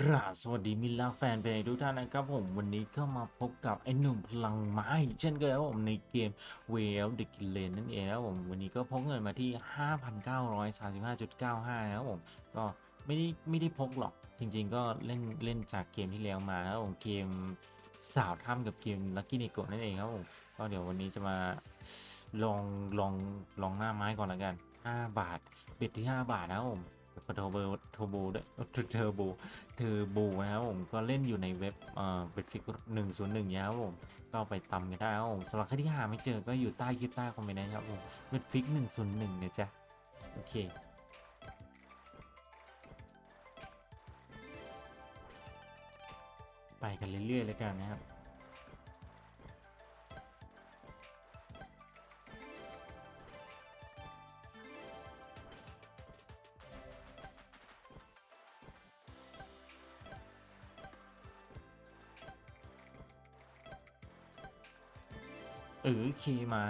กราบสวัสดีมิลลาแฟนเพลงทุกท่านนะครับผมวันนี้ก็มาพบกับไอ้หนุ่มพลังไม้เช่นเคยครับผมในเกม w e l the g i l l e n นั่นเองครับผมวันนี้ก็พกเงินมาที่ 5,935.95นะครับผมก็ไม่ได้ไม่ได้พกหรอกจริงๆ ก็เล่นเล่นจากเกมที่แล้วมาครับผมเกมสาวถ้ำกับเกม Lucky n e g o นั่นเองครับผมก็เดี๋ยววันนี้จะมาลองลองลองหน้าไม้ก่อนละกัน 5 บาทเบ็ดที่ 5 บาทนะครับผม ก็เทอร์โบเทอร์โบด้วยเทอร์โบเทอร์โบนะครับผมก็เล่นอยู่ในเว็บเอ่อเบ็ดฟิกหนึ่งศูนย์หนึ่งนะครับผมก็ไปตำกันได้ครับผมสำหรับใครที่หาไม่เจอก็อยู่ใต้คลิปใต้คอมเมนต์นะครับผมเบ็ดฟิกหนึ่งศูนย์หนึ่งเนี่ยจ้ะโอเคไปกันเรื่อยๆเลยกันนะครับ เออขี่มา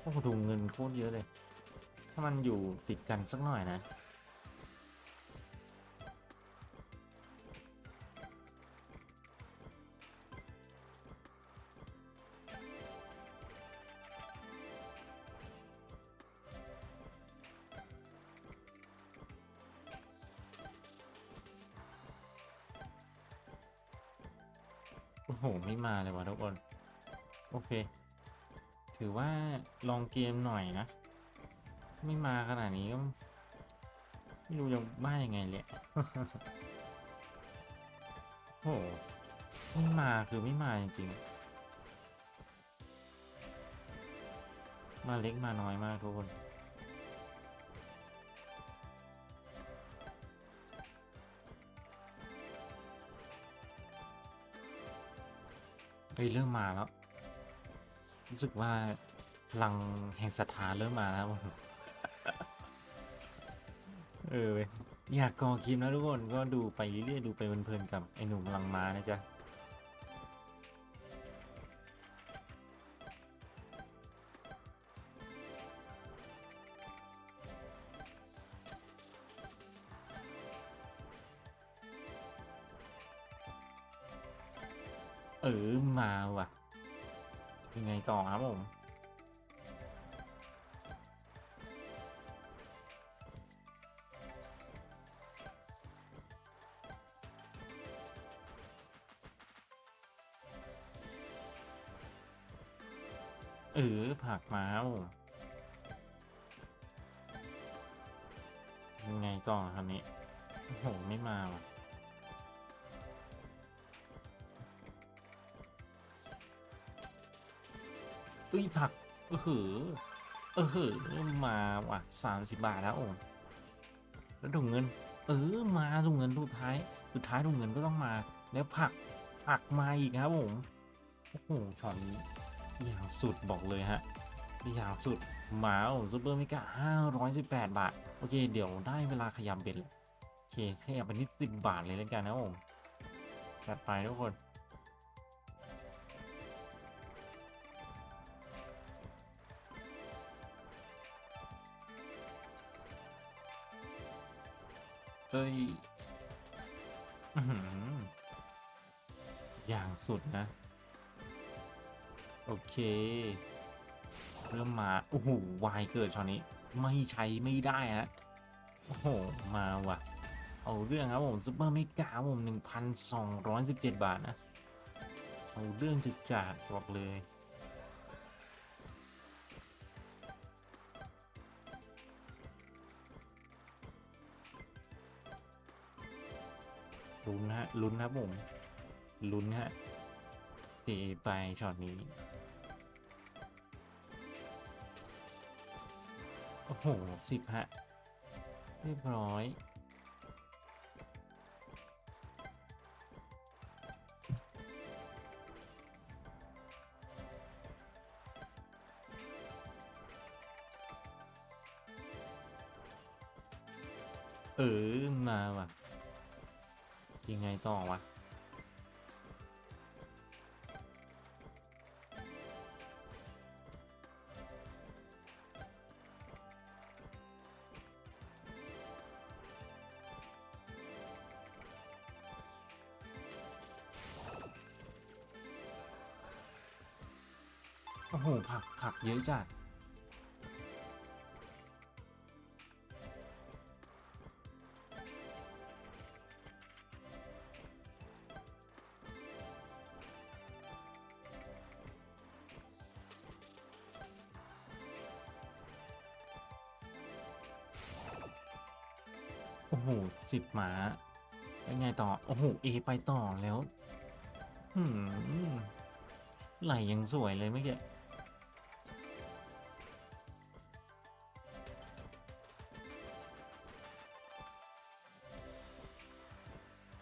โอ้โหถุงเงินโคตรเยอะเลย ถ้ามันอยู่ติดกันสักหน่อยนะ อ้โห ไม่มาเลยวะทุกคน โอเค ถือว่าลองเกมหน่อยนะ ไม่มาขนาดนี้ก็ ไม่รู้จะว่ายังไงเลยโอ้โห ไม่มาคือไม่มาจริงๆ มาเล็กมาน้อยมากทุกคน ฮ้ยเริ่มมาแล้ว รู้สึกว่าพลังแห่งศรัทธาเริ่มมาแล้วเอออยากกอคลิปนะทุกคนก็ดูไปเรื่อยๆดูไปเพลินๆกับไอ้หนุ่มพลังม้านะจ๊ะ เออมาว่ะยังไงต่อครับผมเออผักมาครับผมยังไงต่อครับนี้โอ้โหไม่มาว่ะ อ้ยผักเออหือเออหือมาว่ะสามสิบบาทแล้วโอ้แล้วถุงเงิน เออมาถุงเงินสุดท้ายสุดท้ายถุงเงินก็ต้องมา แล้วผักผักมาอีกครับผมโอ้โหช็อตนี้อย่างสุดบอกเลยฮะอย่างสุดมาโอ้ซูเปอร์มิกาห้าร้อยสิบแปดบาท โอเค เดี๋ยวได้เวลาขยำเบ็ดแล้วโอเคขยับไปนิดสิบบาทเลยแล้วกันนะผมจัดไปทุกคน เอ้ยอย่างสุดนะ โอเค เริ่มมา โอ้โห วายเกิดช็อตนี้ ไม่ใช้ไม่ได้ฮะ โอ้โห มาว่ะ เอาเรื่องครับผมซุปเปอร์ไม่กาผมหนึ่งพันสองร้อยสิบเจ็ดบาทนะ เอาเรื่องจะจัดบอกเลย ลุ้นฮะลุ้นครับผมลุ้นฮะเตะไปช็อตนี้ โอ้โหสิบฮะ เรียบร้อย เออ มาว่ะ ยังไงต่อวะโอ้โหผักผักเยอะจัด โอ้โหสิบหมายังไงต่อ โอ้โหเอไปต่อแล้วหืมไหลยังสวยเลยเมื่อกี้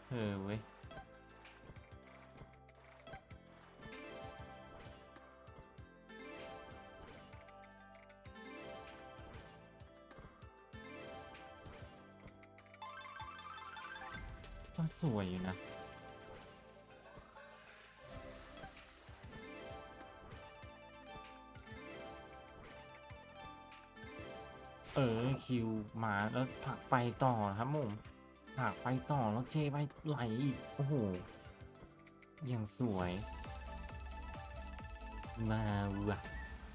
เออเว้ย ก็สวยอยู่นะ เออคิวมาแล้วผลักไปต่อครับผมผลักไปต่อแล้วเจไปไหลอีก โอ้โหอยังสวยมาว่ะ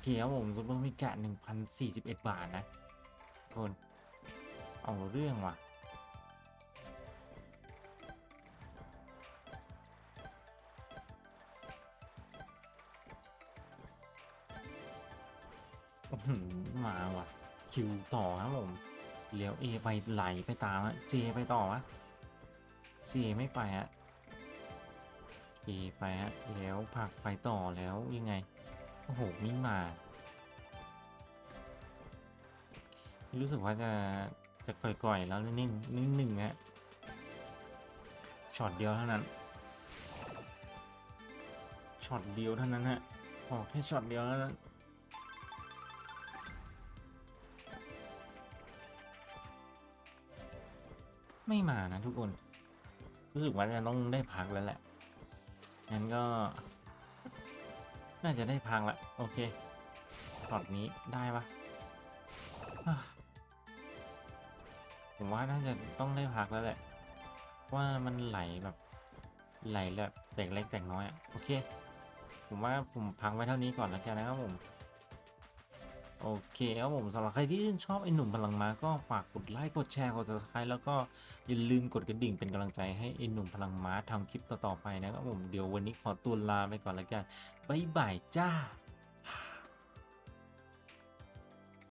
เขียวผมซุปเปอร์มิกะหนึ่งพันสี่สิบเอ็ดบาทนะคน เอาเรื่องว่ะ มาว่ะ คิวต่อครับผมเลี้ยวเอไปไหลไปตามอะเจไปต่อวะเจไม่ไปอะเอไปฮะแล้วผักไปต่อแล้วยังไงโอ้โหม่มารู้สึกว่าจะจะก่อยๆแล้วนิ่งนิ่งหนึ่งฮะช็อตเดียวเท่านั้นช็อตเดียวเท่านั้นฮะขอแค่ช็อตเดียวเท่านั้น ไม่มานะทุกคน รู้สึกว่าจะต้องได้พักแล้วแหละ งั้นก็ น่าจะได้พักละ โอเคตอดนี้ได้ปะผมว่าน่าจะต้องได้พักแล้วแหละ ว่ามันไหลแบบไหลแบบแตกเล็กแตกน้อยอะโอเค ผมว่าผมพักไว้เท่านี้ก่อนแล้วกันนะครับผม โอเคครับผมสำหรับใครที่ชื่นชอบไอ้หนุ่มพลังม้าก็ฝากกดไลค์กดแชร์กดติดตามแล้วก็อย่าลืมกดกระดิ่งเป็นกำลังใจให้ไอ้หนุ่มพลังม้าทำคลิปต่อๆไปนะครับผมเดี๋ยววันนี้ขอตัวลาไปก่อนแล้วกันบ๊ายบายจ้า